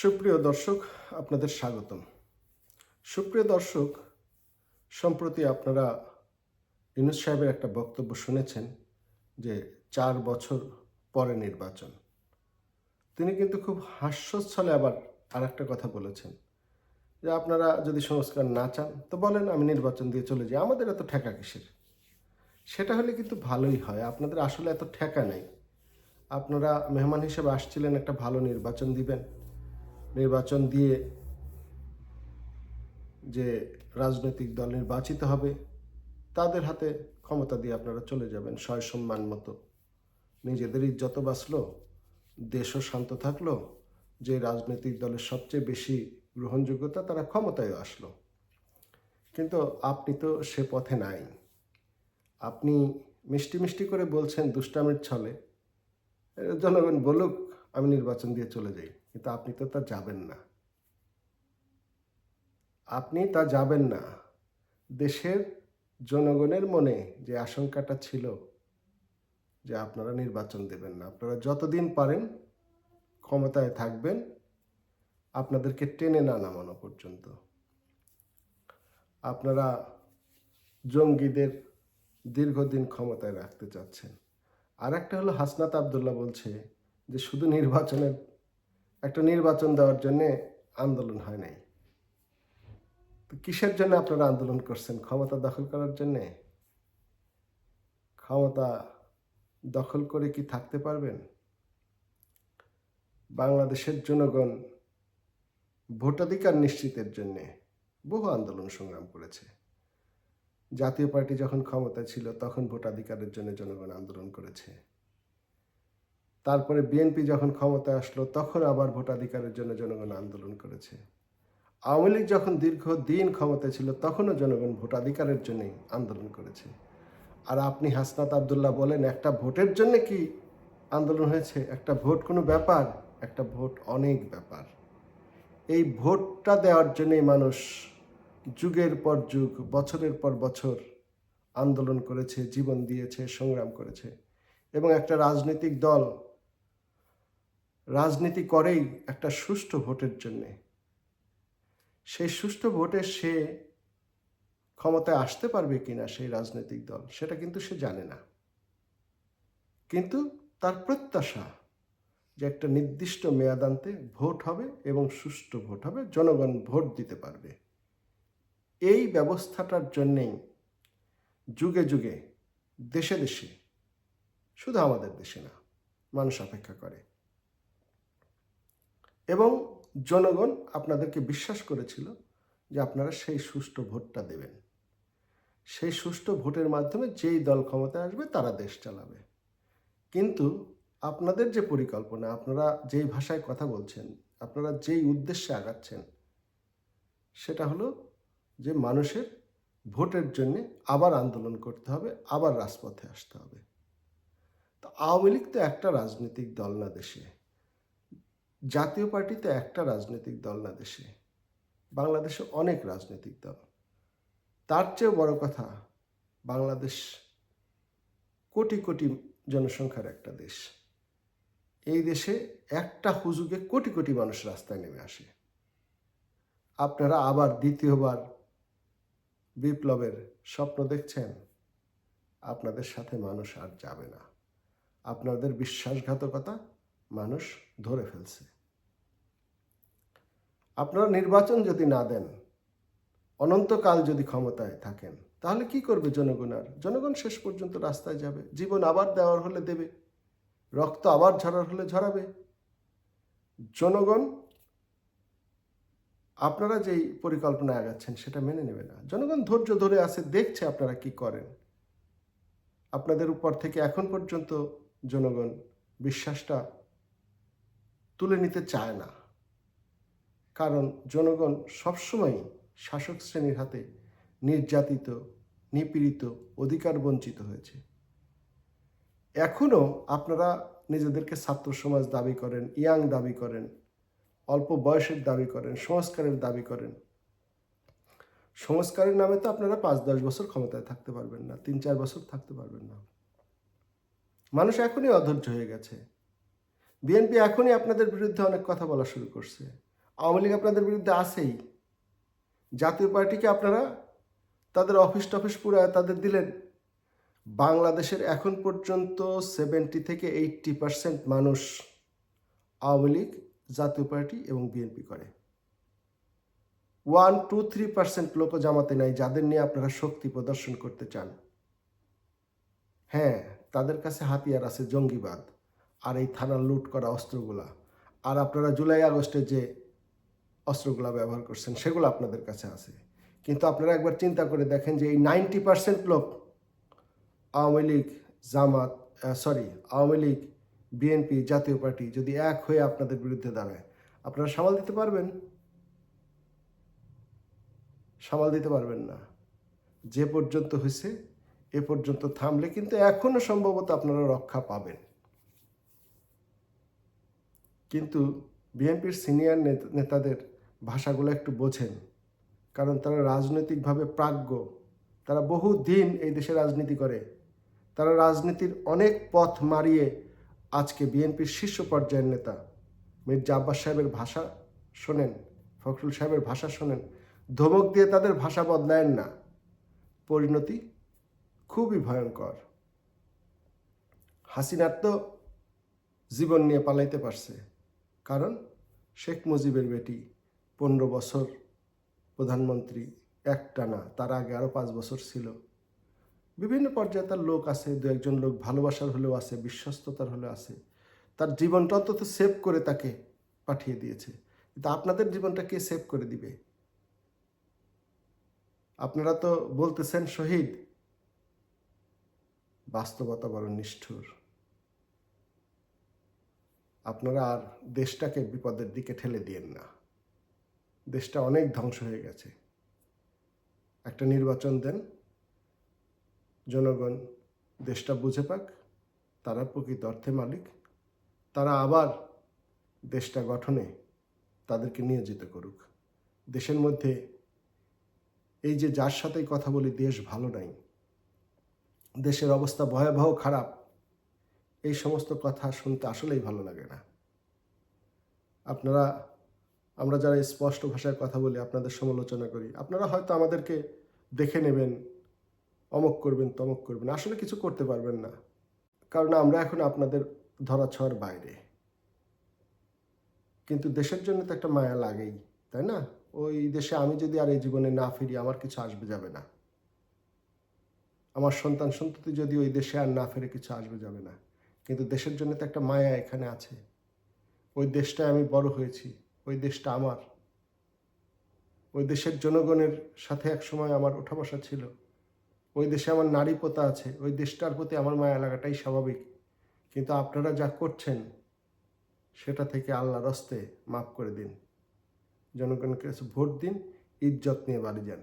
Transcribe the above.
সুপ্রিয় দর্শক, আপনাদের স্বাগতম। সুপ্রিয় দর্শক, সম্প্রতি আপনারা ইউনুস সাহেবের একটা বক্তব্য শুনেছেন যে চার বছর পরে নির্বাচন। তিনি কিন্তু খুব হাস্যস্থলে আবার আর একটা কথা বলেছেন যে আপনারা যদি সংস্কার না চান, তো বলেন আমি নির্বাচন দিয়ে চলে যাই। আমাদের এত ঠেকা কিসের? সেটা হলে কিন্তু ভালোই হয়। আপনাদের আসলে এত ঠেকা নেই। আপনারা মেহমান হিসেবে আসছিলেন, একটা ভালো নির্বাচন দিবেন। নির্বাচন দিয়ে যে রাজনৈতিক দল নির্বাচিত হবে, তাদের হাতে ক্ষমতা দিয়ে আপনারা চলে যাবেন সয় সম্মান মতো। নিজেদের ইজ্জত বাঁচলো, দেশও শান্ত থাকল, যে রাজনৈতিক দলের সবচেয়ে বেশি গ্রহণযোগ্যতা তারা ক্ষমতায় আসলো। কিন্তু আপনি তো সে পথে নাই। আপনি মিষ্টি মিষ্টি করে বলছেন দুষ্টামের ছলে, জনগণ বলুক আমি নির্বাচন দিয়ে চলে যাই। কিন্তু আপনি তো তা যাবেন না। আপনি তা যাবেন না। দেশের জনগণের মনে যে আশঙ্কাটা ছিল যে আপনারা নির্বাচন দেবেন না, আপনারা যতদিন পারেন ক্ষমতায় থাকবেন, আপনাদেরকে টেনে না নামানো পর্যন্ত। আপনারা জঙ্গিদের দীর্ঘদিন ক্ষমতায় রাখতে চাচ্ছেন। আর একটা হলো হাসনাত আবদুল্লাহ বলছে যে, শুধু নির্বাচনের একটা নির্বাচন দেওয়ার জন্য আন্দোলন হয় নাই। তো কিসের জন্য আপনারা আন্দোলন করছেন? ক্ষমতা দখল করার জন্যে? ক্ষমতা দখল করে কি থাকতে পারবেন? বাংলাদেশের জনগণ ভোটাধিকার নিশ্চিতের জন্যে বহু আন্দোলন সংগ্রাম করেছে। জাতীয় পার্টি যখন ক্ষমতায় ছিল, তখন ভোটাধিকারের জন্য জনগণ আন্দোলন করেছে। তারপরে বিএনপি যখন ক্ষমতায় আসলো, তখন আবার ভোটাধিকারের জন্য জনগণ আন্দোলন করেছে। আওয়ামী লীগ যখন দীর্ঘদিন ক্ষমতায় ছিল, তখনও জনগণ ভোটাধিকারের জন্যই আন্দোলন করেছে। আর আপনি হাসনাত আবদুল্লাহ বলেন, একটা ভোটের জন্য কি আন্দোলন হয়েছে? একটা ভোট কোনো ব্যাপার? একটা ভোট অনেক ব্যাপার। এই ভোটটা দেওয়ার জন্যই মানুষ যুগের পর যুগ, বছরের পর বছর আন্দোলন করেছে, জীবন দিয়েছে, সংগ্রাম করেছে। এবং একটা রাজনৈতিক দল রাজনীতি করেই একটা সুষ্ঠু ভোটের জন্যে। সেই সুষ্ঠু ভোটে সে ক্ষমতায় আসতে পারবে কিনা সেই রাজনৈতিক দল, সেটা কিন্তু সে জানে না। কিন্তু তার প্রত্যাশা যে একটা নির্দিষ্ট মেয়াদান্তে ভোট হবে এবং সুষ্ঠু ভোট হবে, জনগণ ভোট দিতে পারবে। এই ব্যবস্থাটার জন্যেই যুগে যুগে দেশে দেশে, শুধু আমাদের দেশে না, মানুষ অপেক্ষা করে। এবং জনগণ আপনাদেরকে বিশ্বাস করেছিল যে আপনারা সেই সুষ্ঠু ভোটটা দেবেন। সেই সুষ্ঠু ভোটের মাধ্যমে যেই দল ক্ষমতায় আসবে তারা দেশ চালাবে। কিন্তু আপনাদের যে পরিকল্পনা, আপনারা যেই ভাষায় কথা বলছেন, আপনারা যেই উদ্দেশ্যে আগাচ্ছেন, সেটা হলো যে মানুষের ভোটের জন্য আবার আন্দোলন করতে হবে, আবার রাজপথে আসতে হবে। তো আওয়ামী লীগ তো একটা রাজনৈতিক দল না দেশে। জাতীয় পার্টি তো একটা রাজনৈতিক দল না দেশে, বাংলাদেশে অনেক রাজনৈতিক দল। তার চেয়েও বড় কথা, বাংলাদেশ কোটি কোটি জনসংখ্যার একটা দেশ। এই দেশে একটা হুজুগে কোটি কোটি মানুষ রাস্তায় নেমে আসে। আপনারা আবার দ্বিতীয়বার বিপ্লবের স্বপ্ন দেখছেন, আপনাদের সাথে মানুষ আর যাবে না। আপনাদের বিশ্বাসঘাতকতা মানুষ ধরে ফেলছে। আপনারা নির্বাচন যদি না দেন, অনন্তকাল যদি ক্ষমতায় থাকেন, তাহলে কি করবে জনগণ আর? জনগণ শেষ পর্যন্ত রাস্তায় যাবে। জীবন আবার দেওয়ার হলে দেবে। রক্ত আবার ঝরার হলে ঝরাবে। জনগণ, আপনারা যেই পরিকল্পনা আগাচ্ছেন সেটা মেনে নেবে না। জনগণ ধৈর্য ধরে আছে, দেখছে আপনারা কি করেন। আপনাদের উপর থেকে এখন পর্যন্ত জনগণ বিশ্বাসটা তুলে নিতে চায় না। কারণ জনগণ সবসময় শাসক শ্রেণির হাতে নির্যাতিত, নিপীড়িত, অধিকার বঞ্চিত হয়েছে। এখনও আপনারা নিজেদেরকে ছাত্র সমাজ দাবি করেন, ইয়াং দাবি করেন, অল্প বয়সের দাবি করেন, সংস্কারের দাবি করেন। সংস্কারের নামে তো আপনারা পাঁচ দশ বছর ক্ষমতায় থাকতে পারবেন না, তিন চার বছর থাকতে পারবেন না। মানুষ এখনই অধৈর্য হয়ে গেছে। বিএনপি এখনই আপনাদের বিরুদ্ধে অনেক কথা বলা শুরু করছে। আওয়ামী লীগ আপনাদের বিরুদ্ধে আসেই জাতীয় পার্টিকে আপনারা তাদের অফিস টফিস পুরায় তাদের দিলেন। বাংলাদেশের এখন পর্যন্ত সেভেন্টি থেকে এইট্টি পার্সেন্ট মানুষ আওয়ামী লীগ, জাতীয় পার্টি এবং বিএনপি করে। ওয়ান টু থ্রি পার্সেন্ট লোক জামাতে নাই, যাদের নিয়ে আপনারা শক্তি প্রদর্শন করতে চান। হ্যাঁ তাদের কাছে হাতিয়ার আছে জঙ্গিবাদ। আর এই থানার লুট করা অস্ত্রগুলা। আর আপনারা জুলাই আগস্টে যে অস্ত্রগুলা ব্যবহার করছেন, সেগুলো আপনাদের কাছে আছে। কিন্তু আপনারা একবার চিন্তা করে দেখেন যে এই নাইনটি পার্সেন্ট লোক আওয়ামী লীগ, জামাত সরি আওয়ামী লীগ, বিএনপি জাতীয় পার্টি যদি এক হয়ে আপনাদের বিরুদ্ধে দাঁড়ায়, আপনারা সামাল দিতে পারবেন? সামাল দিতে পারবেন না। যে পর্যন্ত হয়েছে, এ পর্যন্ত থামলে কিন্তু এখনও সম্ভবত আপনারা রক্ষা পাবেন। কিন্তু বিএনপির সিনিয়র নেতাদের ভাষাগুলো একটু বোঝেন। কারণ তারা রাজনৈতিকভাবে প্রাজ্ঞ। তারা বহু দিন এই দেশে রাজনীতি করে। তারা রাজনীতির অনেক পথ মারিয়ে আজকে বিএনপির শীর্ষ পর্যায়ের নেতা। মির্জা আব্বাস সাহেবের ভাষা শোনেন, ফখরুল সাহেবের ভাষা শোনেন। ধমক দিয়ে তাদের ভাষা বদলায়েন না। পরিণতি খুবই ভয়ঙ্কর। হাসিনার তো জীবন নিয়ে পালাইতে পারছে। শেখ মুজিবের বেটি পনেরো বছর প্রধানমন্ত্রী একটানা তার আগে আরও পাঁচ বছর ছিল। বিভিন্ন পর্যায়ে তার লোক আছে, দু একজন লোক ভালোবাসার হলেও আছে, বিশ্বস্ততার হলেও আছে। তার জীবনটা অন্তত সেভ করে তাকে পাঠিয়ে দিয়েছে। কিন্তু আপনাদের জীবনটা কে সেভ করে দিবে? আপনারা তো বলতেছেন শহীদ। বাস্তবতা বড় নিষ্ঠুর। আপনারা আর দেশটাকে বিপদের দিকে ঠেলে দিয়েন না। দেশটা অনেক ধ্বংস হয়ে গেছে। একটা নির্বাচন দেন, জনগণ দেশটা বুঝে পাক, তারা প্রকৃত অর্থে মালিক, তারা আবার দেশটা গঠনে তাদেরকে নিয়োজিত করুক। দেশের মধ্যে এই যে যার সাথেই কথা বলি, দেশ ভালো নাই। দেশের অবস্থা ভয়াবহ খারাপ। এই সমস্ত কথা শুনতে আসলেই ভালো লাগে না। আপনারা, আমরা যারা স্পষ্ট ভাষায় কথা বলি, আপনাদের সমালোচনা করি, আপনারা হয়তো আমাদেরকে দেখে নেবেন, অমক করবেন, তমক করবেন, আসলে কিছু করতে পারবেন না। কারণ আমরা এখন আপনাদের ধরা ছোঁয়ার বাইরে। কিন্তু দেশের জন্য তো একটা মায়া লাগেই, তাই না? ওই দেশে আমি যদি আর এই জীবনে না ফিরি, আমার কিছু আসবে যাবে না। আমার সন্তান সন্ততি যদি ওই দেশে আর না ফেরে, কিছু আসবে যাবে না। কিন্তু দেশের জন্য তো একটা মায়া এখানে আছে। ওই দেশটায় আমি বড় হয়েছি, ওই দেশটা আমার। ওই দেশের জনগণের সাথে এক সময় আমার ওঠা বসা ছিল। ওই দেশে আমার নারী পোতা আছে, ওই দেশটার প্রতি আমার মায়া লাগাটাই স্বাভাবিক। কিন্তু আপনারা যা করছেন, সেটা থেকে আল্লাহ রস্তে মাফ করে দিন। জনগণকে ভোট দিন, ইজ্জত নিয়ে বাড়ি যান।